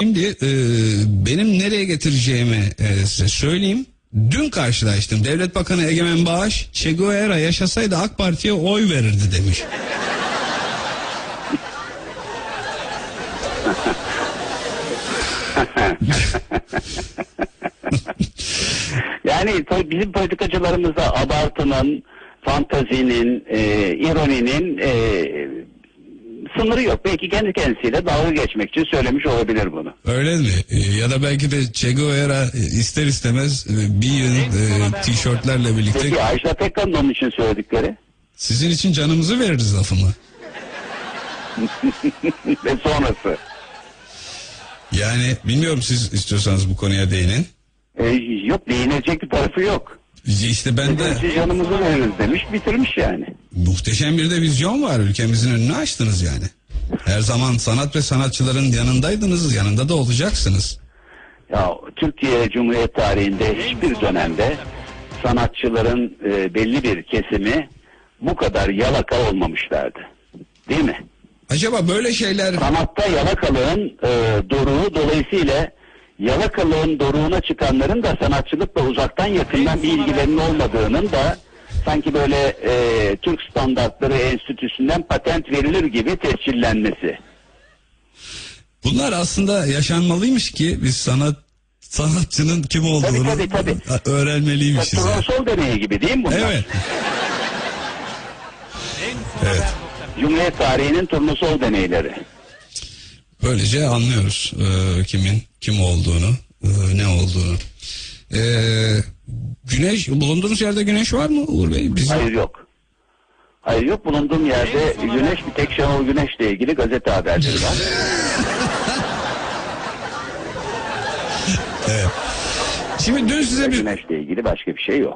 Şimdi e, benim nereye getireceğimi e, size söyleyeyim. Dün karşılaştım. Devlet Bakanı Egemen Bağış, Che Guevara yaşasaydı AK Parti'ye oy verirdi demiş. Yani tabii bizim politikacılarımızda abartının, fantazinin, e, ironinin e, sınırı yok. Belki kendi kendisiyle dalga geçmek için söylemiş olabilir bunu. Öyle mi? E, ya da belki de Che Guevara e, ister istemez e, bir yıl e, tişörtlerle birlikte Peki Ajda Pekkan'ın onun için söyledikleri sizin için canımızı veririz lafımı. ve sonrası. Yani bilmiyorum siz istiyorsanız bu konuya değinin. E, yok değinecek bir tarafı yok. İşte ben de canımızı veririz demiş bitirmiş yani. Muhteşem bir de vizyon var. Ülkemizin önünü açtınız yani. Her zaman sanat ve sanatçıların yanındaydınız, yanında da olacaksınız. Ya Türkiye Cumhuriyet tarihinde hiçbir dönemde sanatçıların e, belli bir kesimi bu kadar yalaka olmamışlardı. Değil mi? Acaba böyle şeyler Sanatta yalakalığın e, doruğu dolayısıyla yalakalığın doruğuna çıkanların da sanatçılıkla uzaktan yakından bir ilgilerinin olmadığının da sanki böyle e, Türk Standartları Enstitüsü'nden patent verilir gibi tescillenmesi. bunlar aslında yaşanmalıymış ki biz sanat sanatçının kim olduğunu tabii, tabii. öğrenmeliymişiz. yani. Turnusol deneyi gibi değil mi bunlar? Evet. Evet. Cumhuriyet tarihinin turnusol deneyleri. Böylece anlıyoruz e, kimin kim olduğunu, e, ne olduğunu. E, güneş bulunduğunuz yerde güneş var mı Uğur Bey? Bizim Hayır yok. Hayır yok bulunduğum yerde güneş bir tek Şenol Güneş'le ilgili gazete haberleri var. Şimdi dün size bir Güneş'le ilgili başka bir şey yok.